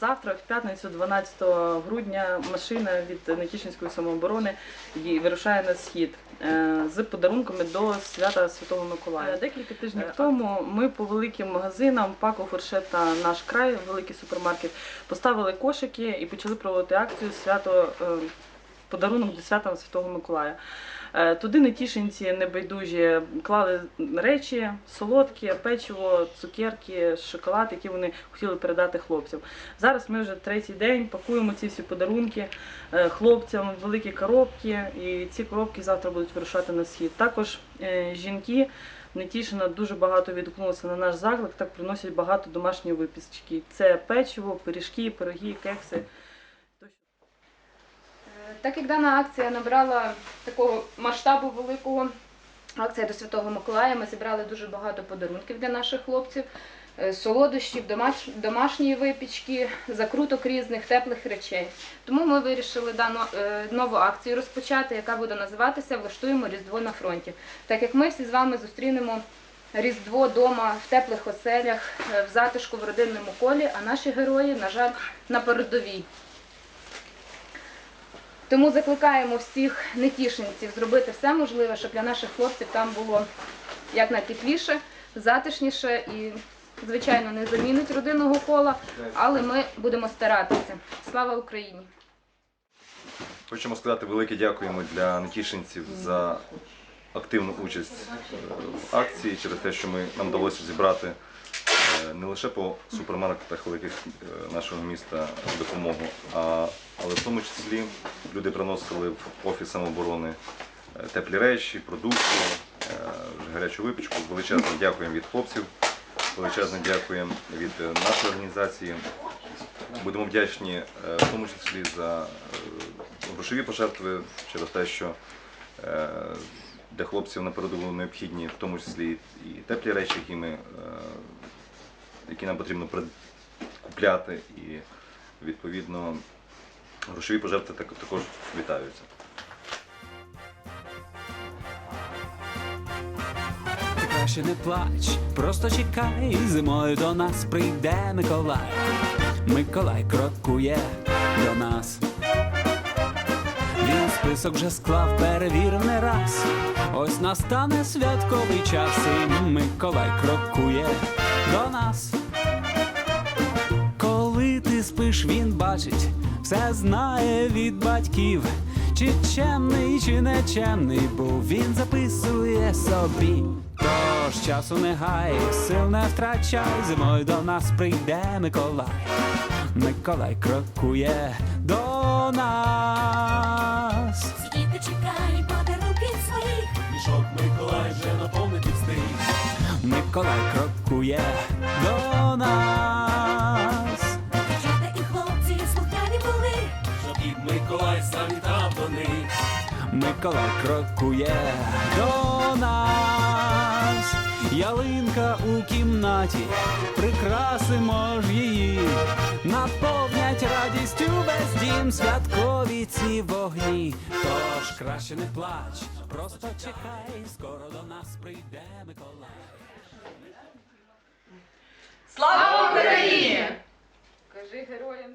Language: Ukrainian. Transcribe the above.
Завтра, в п'ятницю, 12 грудня, машина від Нетішинської самооборони вирушає на схід е, з подарунками до свята Святого Миколая. Е, Декілька тижнів тому ми по великим магазинам Пако Фуршет та наш край, великий супермаркет, поставили кошики і почали проводити акцію свято. Подарунок до свята Святого Миколая. Е, Туди нетішинці небайдужі клали речі, солодкі, печиво, цукерки, шоколад, які вони хотіли передати хлопцям. Зараз ми вже третій день пакуємо ці всі подарунки е, хлопцям великі коробки, і ці коробки завтра будуть вирушати на схід. Також е, жінки Нетішина дуже багато відгукнулося на наш заклик, так приносять багато домашньої випічки. Це печиво, пиріжки, пироги, кекси. Так як дана акція набрала такого масштабу великого, акція до Святого Миколая, ми зібрали дуже багато подарунків для наших хлопців, е, солодощів, домашньої випічки, закруток різних теплих речей. Тому ми вирішили дану е, нову акцію розпочати, яка буде називатися Влаштуємо Різдво на фронті. Так як ми всі з вами зустрінемо Різдво дома в теплих оселях, е, в затишку в родинному колі, а наші герої, на жаль, на передовій. Тому закликаємо всіх нетішинців зробити все можливе, щоб для наших хлопців там було якнайтепліше, затишніше і, звичайно, не замінить родинного кола, але ми будемо старатися. Слава Україні! Хочемо сказати велике дякуємо для нетішинців за активну участь е, в акції через те, що ми, нам вдалося зібрати не лише по супермаркетах великих е, нашого міста допомогу, а, але в тому числі люди приносили в офіс самооборони е, теплі речі, продукти, е, гарячу випічку. Величезне дякуємо від хлопців, величезне дякуємо від е, нашої організації. Будемо вдячні е, в тому числі за е, грошові пожертви через те, що е, для хлопців на передову необхідні, в тому числі і теплі речі, які, ми, е, які нам потрібно купляти, і відповідно грошові пожертви також вітаються. Краще не плач, просто чекай, зимою до нас прийде Миколай. Миколай крокує до нас. Він список вже склав, перевірив не раз. Ось настане святковий час, і Миколай крокує до нас. Бачить, все знає від батьків. Чи чемний, чи нечемний, бо він записує собі. Тож часу не гай, сил не втрачай, зимою до нас прийде Миколай. Миколай крокує до нас. Діти чекай, подарунки своїх. Мішок Миколай вже наповнити встиг. Миколай крокує до нас. Миколай завітав до них. Миколай крокує до нас. Ялинка у кімнаті, прикрасимо ж її, наповнять радістю весь дім святкові ці вогні. Тож краще не плач, просто чекай, скоро до нас прийде Миколай. Слава Україні! Кажи героям!